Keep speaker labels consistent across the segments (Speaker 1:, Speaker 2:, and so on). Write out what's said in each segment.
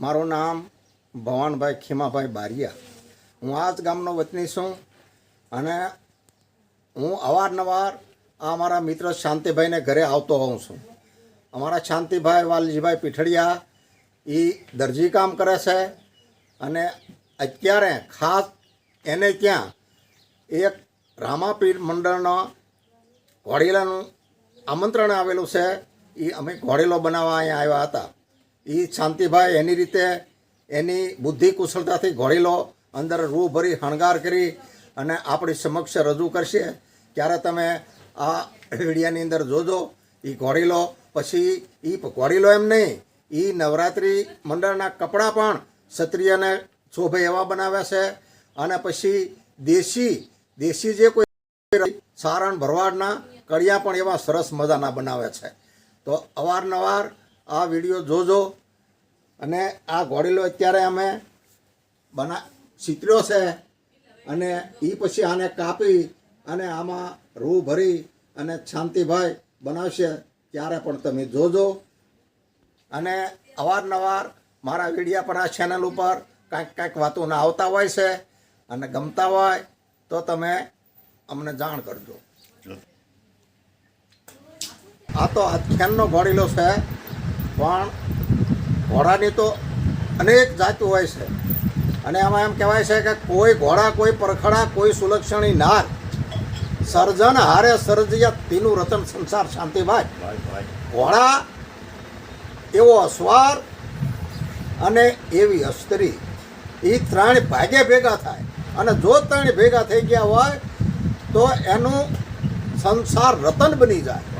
Speaker 1: મારું નામ ભવાનભાઈ ખીમાભાઈ બારિયા. હું આ જ ગામનો વતની છું અને હું અવારનવાર આ મારા મિત્ર શાંતિભાઈને ઘરે આવતો હોઉં છું. અમારા શાંતિભાઈ, વાલજીભાઈ પીઠડિયા એ દરજી કામ કરે છે અને અત્યારે ખાસ એને ત્યાં એક રામાપીર મંડળનો ઘોડીલાનું આમંત્રણ આવેલું છે. એ અમે ઘોડેલો બનાવવા અહીંયા આવ્યા હતા. એ શાંતિભાઈ એની રીતે એની બુદ્ધિ કુશળતાથી ઘોડેલો અંદર રૂ ભરી હણગાર કરી અને આપણી સમક્ષ રજૂ કરશે. ત્યારે તમે આ વિડિયાની અંદર જોજો એ ઘોડેલો, પછી એ ઘોડેલો એમ નહીં એ નવરાત્રિ મંડળના કપડાં પણ ક્ષત્રિયને શોભે એવા બનાવ્યા છે. અને પછી દેશી દેશી જે કોઈ સારણ ભરવાડના કડિયા પણ એવા સરસ મજાના બનાવે છે. તો અવારનવાર આ વીડિયો જોજો. અને આ ઘોડીલો અત્યારે અમે બના ચિત્ર્યો છે. અને એ પછી આને કાપી અને આમાં રૂ ભરી અને શાંતિભાઈ બનાવશે ત્યારે પણ તમે જોજો. અને અવારનવાર મારા વિડીયા પર, આ ચેનલ ઉપર કાંઈક કાંઈક વાતો ના આવતા હોય છે. અને ગમતા હોય તો તમે અમને જાણ કરજો. આ તો આ ખેનનો ઘોડીલો છે. પણ ઘોડાની તો અનેક જાતો હોય છે. અને એમાં એમ કહેવાય છે કે કોઈ ઘોડા કોઈ પરખડા કોઈ સુલક્ષણી નાર સર્જન હારે સર્જ્યા તેનું રતન સંસાર શાંતિભાઈ ઘોડા એવો અસવાર અને એવી અસ્ત્રી. એ ત્રણ ભાગે ભેગા થાય. અને જો ત્રણ ભેગા થઈ ગયા હોય તો એનું સંસાર રતન બની જાય.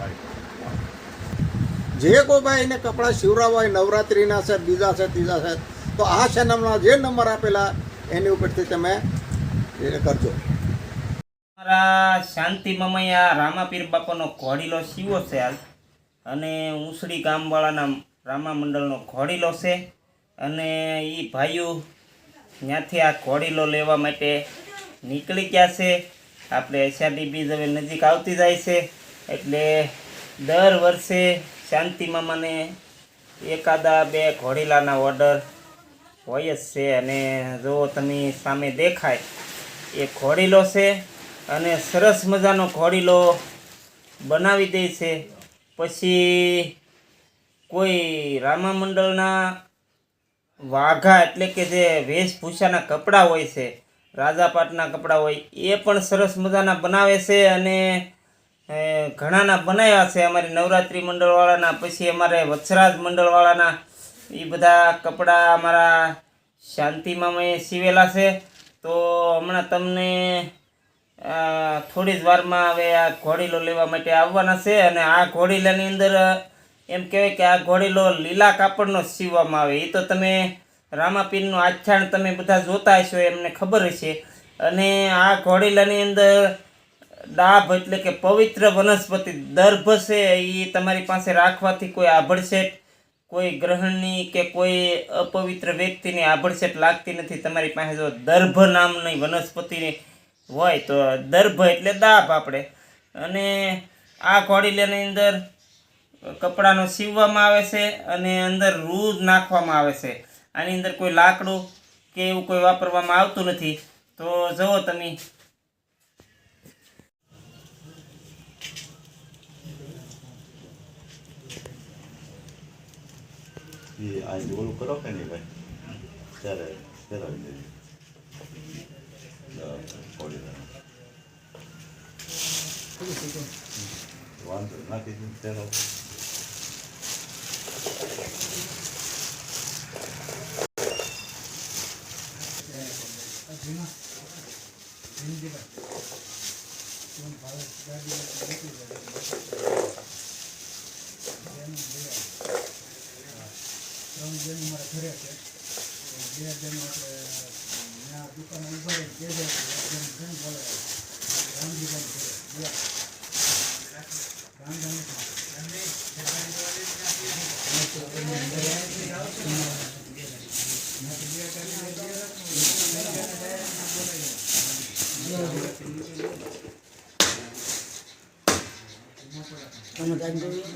Speaker 1: જે કોઈ ભાઈ એને કપડાં સીવડાવવા હોય, નવરાત્રિના છે, બીજા છે, ત્રીજા છે, તો આ ચેનલમાં જે નંબર આપેલા, એની ઉપરથી તમે કરજો.
Speaker 2: મારા શાંતિ મમૈયા રામાપીર બાપાનો ઘોડીલો શિવો છે હાલ. અને ઉસડી ગામવાળાના રામા મંડળનો ઘોડીલો છે. અને એ ભાઈઓ ત્યાંથી આ ઘોડીલો લેવા માટે નીકળી ગયા છે. આપણે અષાઢી બીજ હવે નજીક આવતી જાય છે. એટલે દર વર્ષે શાંતિ મને એકાદા બે ઘોડીલાના ઓર્ડર હોય જ છે અને જો તમે સામે દેખાય, એ ઘોડીલો છે અને સરસ મજાનો ઘોડીલો બનાવી દે છે. પછી કોઈ રામા મંડળના વાઘા એટલે કે જે વેશભૂષાના કપડાં હોય છે, રાજાપાટના કપડાં હોય, એ પણ સરસ મજાના બનાવે છે અને ઘણાના બનાવ્યા છે અમારી નવરાત્રિ મંડળવાળાના, પછી અમારે વત્સરાજ મંડળવાળાના એ બધા કપડાં અમારા શાંતિમાં મેં સીવેલા છે. તો હમણાં તમને થોડી જ વારમાં હવે આ ઘોડીલો લેવા માટે આવવાના છે અને આ ઘોડીલાની અંદર, એમ કહેવાય કે આ ઘોડીલો લીલા કાપડનો સીવવામાં આવે. એ તો તમે રામાપીરનું આખ્યાન તમે બધા જોતા હશો, એમને ખબર હશે. અને આ ઘોડીલાની અંદર ડાભ એટલે કે પવિત્ર વનસ્પતિ, દર્ભ છે એ તમારી પાસે રાખવાથી કોઈ આભળશેટ, કોઈ ગ્રહણની કે કોઈ અપવિત્ર વ્યક્તિની આભડસેટ લાગતી નથી. તમારી પાસે જો દર્ભ નામની વનસ્પતિ હોય તો દર્ભ એટલે દાભ આપણે. અને આ ઘોડીલાની અંદર કપડાનો સીવવામાં આવે છે અને અંદર રૂજ નાખવામાં આવે છે. આની અંદર કોઈ લાકડું કે એવું કોઈ વાપરવામાં આવતું નથી. તો જુઓ તમે
Speaker 3: એ આ ઓલું કરો કે નહીં ભાઈ? ત્યારે કરાવી દેજો વાંધો નાખી દીધું ત્યારે
Speaker 2: Thank you. ત્રણ જણનું મારા ઘરે છે. બે જણનું આપણે ત્યાં દુકાન ઊભા રહી બે જણ જણ બોલે. રામજી બંધ તમે ટાઈમ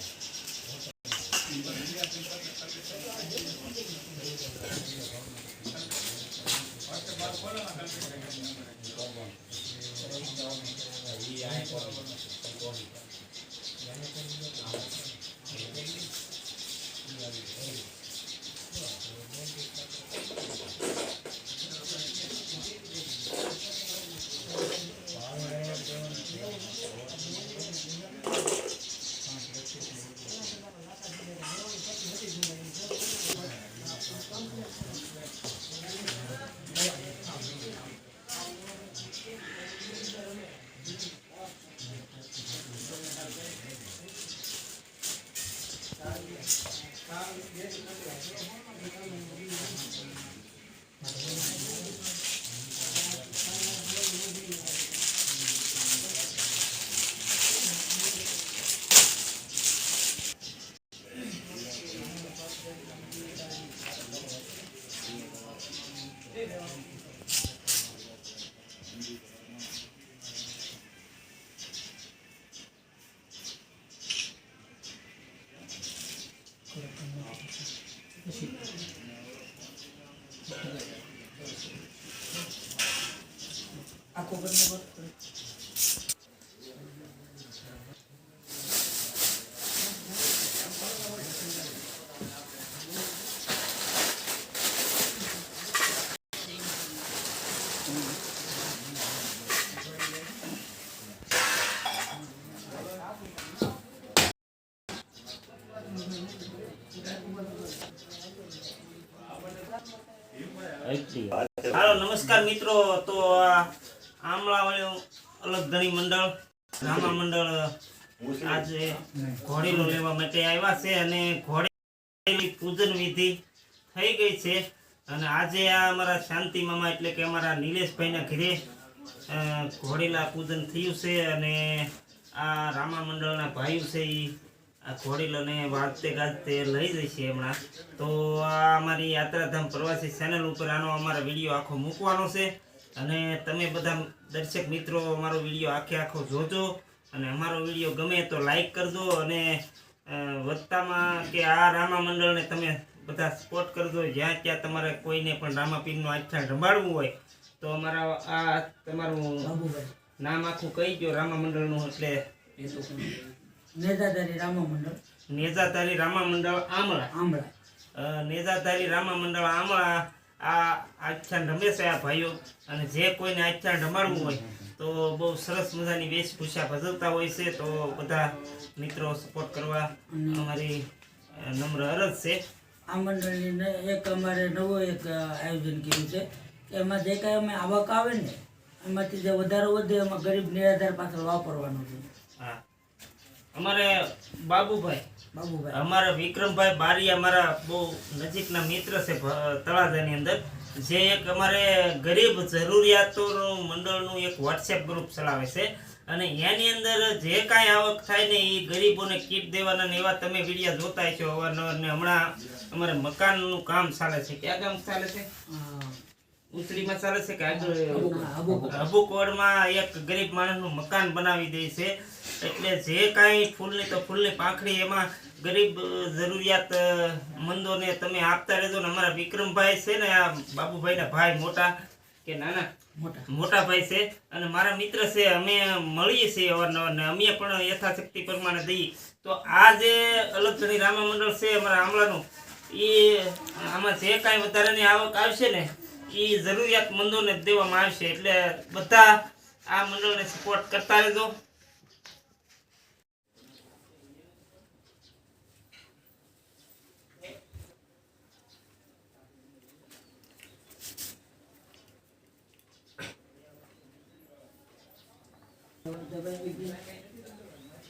Speaker 2: Thank you. તેનો હાલો નમસ્કાર મિત્રો તો મંડળ મંડળ શાંતિ મામા એટલે કે અમારા નિલેશભાઈના ઘરે અ, ઘોડીલા પૂજન થયું છે અને આ રામા મંડળના ભાઈઓ છે એ આ ઘોડીલોને વાજતે ગાજતે લઈ જશે હમણાં. તો આ અમારી યાત્રાધામ પ્રવાસી ચેનલ ઉપર આનો અમારો વીડિયો આખો મૂકવાનો છે. અને તમે બધા દર્શક મિત્રો અમારો વીડિયો આખે આખો જોજો અને અમારો વીડિયો ગમે તો લાઈક કરજો અને વધતામાં કે આ રામા મંડળને તમે બધા સપોર્ટ કરજો. જ્યાં ત્યાં તમારે કોઈને પણ રામાપીરનું આખ્યાન રંભાડવું હોય તો અમારા આ તમારું નામ આખું કહી ગયો રામા મંડળનું એટલે
Speaker 4: નેજાધારી રામા મંડળ
Speaker 2: નેજાધારી રામા મંડળ આમળા. આમળા. નેજાધારી રામા મંડળ આમળા આ આખ્યાન રમે છે આ ભાઈઓ. અને જે કોઈને આખ્યાન રમાડવું હોય તો બહુ સરસ મજાની વેશભૂષા ભજવતા હોય છે. તો બધા મિત્રો સપોર્ટ કરવા અમારી નમ્ર અરજ છે.
Speaker 4: આ મંડળની એક અમારે નવો એક આયોજન કર્યું છે. એમાં જે કાંઈ અમે આવક આવે ને એમાંથી જે વધારો વધે એમાં ગરીબ નિરાધાર પાછળ વાપરવાનું છે.
Speaker 2: હા. અમારે બાબુભાઈ અમારા વિક્રમભાઈ બારી અમારા બહુ નજીકના મિત્ર છે તળાજાની અંદર. જે એક અમારે ગરીબ જરૂરિયાતોનું મંડળનું એક વોટ્સએપ ગ્રુપ ચલાવે છે. અને એની અંદર જે કાંઈ આવક થાય ને એ ગરીબોને કીટ દેવાના ને એવા તમે વિડીયા જોતા છો અવારનવાર ને હમણાં અમારે મકાનનું કામ ચાલે છે. ક્યાં કામ ચાલે છે? ઉતરીમાં ચાલે છે કે આગળ?
Speaker 4: હા, અબુક.
Speaker 2: અબુકોડમાં એક ગરીબ માણસનું મકાન બનાવી દે છે. એટલે જે કાંઈ ફૂલની તો ફૂલની પાંખડી એમાં ગરીબ જરૂરિયાત મંદોને તમે આપતા રહેજો ને અમારા વિક્રમભાઈ છે ને આ બાબુભાઈના ભાઈ મોટા કે નાના?
Speaker 4: મોટા.
Speaker 2: મોટા ભાઈ છે. અને મારા મિત્ર છે અમે મળીએ છીએ અવારનવાર ને અમે પણ યથાશક્તિ પ્રમાણે દઈએ. તો આ જે અલગ ઘણી રામા મંડળ છે અમારા આમલાનું એ આમાં જે કાંઈ વધારાની આવક આવશે ને એ જરૂરિયાતમંદોને દેવામાં આવશે. એટલે બધા આ મંડળને સપોર્ટ કરતા રહેજો. Thank you.